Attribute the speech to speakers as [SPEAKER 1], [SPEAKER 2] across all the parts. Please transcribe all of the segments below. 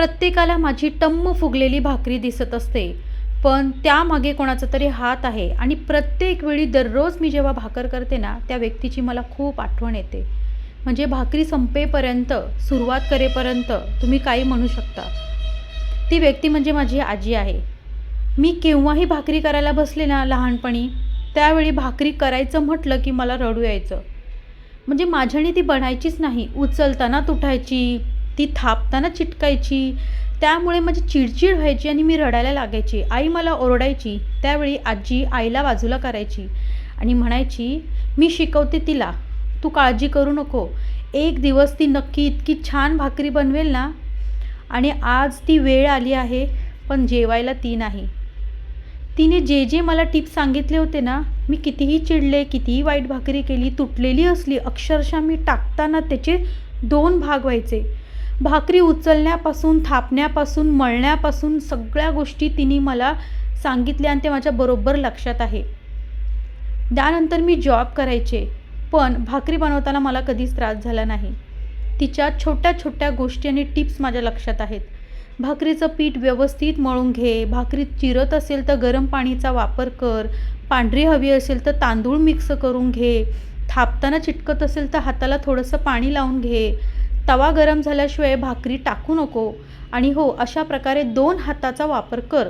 [SPEAKER 1] प्रत्येकाला माझी टम्म फुगलेली भाकरी दिसत असते. पण त्यामागे कोणाचा तरी हात आहे आणि प्रत्येक वेळी दररोज मी जेव्हा भाकर करते ना त्या व्यक्तीची मला खूप आठवण येते. म्हणजे भाकरी संपेपर्यंत सुरुवात करेपर्यंत तुम्ही काही म्हणू शकता. ती व्यक्ती म्हणजे माझी आजी आहे. मी केव्हाही भाकरी करायला बसले ना लहानपणी त्यावेळी भाकरी करायचं म्हटलं की मला रडू यायचं. म्हणजे माझ्याने ती बनायचीच नाही. उचलताना तुटायची ती थापताना चिटकायची. त्यामुळे माझी चिडचिड व्हायची आणि मी रडायला लागायची. आई मला ओरडायची. त्यावेळी आजी आईला बाजूला करायची आणि म्हणायची मी शिकवते तिला. तू काळजी करू नको. एक दिवस ती नक्की इतकी छान भाकरी बनवेल ना? आणि आज ती वेळ आली आहे पण जेवायला ती नाही. तिने जे जे मला टिप्स सांगितले होते ना मी कितीही चिडले कितीही वाईट भाकरी केली तुटलेली असली अक्षरशः मी टाकताना त्याचे दोन भाग व्हायचे. भाकरी उचलण्यापासून थापण्यापासून मळण्यापासून सगळ्या गोष्टी तिने मला सांगितल्या आणि ते माझ्या बरोबर लक्षात आहे. त्यानंतर मी जॉब करायचे पण भाकरी बनवताना मला कधीच त्रास झाला नाही. तिच्या छोट्या छोट्या गोष्टी आणि टिप्स माझ्या लक्षात आहेत. भाकरीचं पीठ व्यवस्थित मळून घे भाकरी चिरत असेल तर गरम पाणीचा वापर कर पांढरी हवी असेल तर तांदूळ मिक्स करून घे थापताना चिटकत असेल तर हाताला थोडंसं पाणी लावून घे तवा गरम झाल्याशिवाय भाकरी टाकू नको. आणि हो अशा प्रकारे दोन हाताचा वापर कर.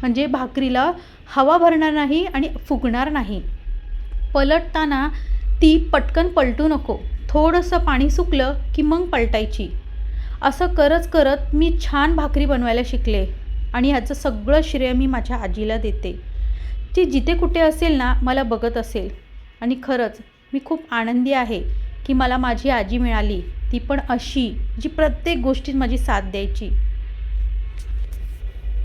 [SPEAKER 1] म्हणजे भाकरीला हवा भरणार नाही आणि फुगणार नाही. पलटताना ती पटकन पलटू नको. थोडंसं पाणी सुकलं की मग पलटायची. असं करत करत मी छान भाकरी बनवायला शिकले आणि ह्याचं सगळं श्रेय मी माझ्या आजीला देते. ती जिथे कुठे असेल ना मला बघत असेल. आणि खरंच मी खूप आनंदी आहे की मला माझी आजी मिळाली. ती पण अशी जी प्रत्येक गोष्टीत माझी साथ द्यायची.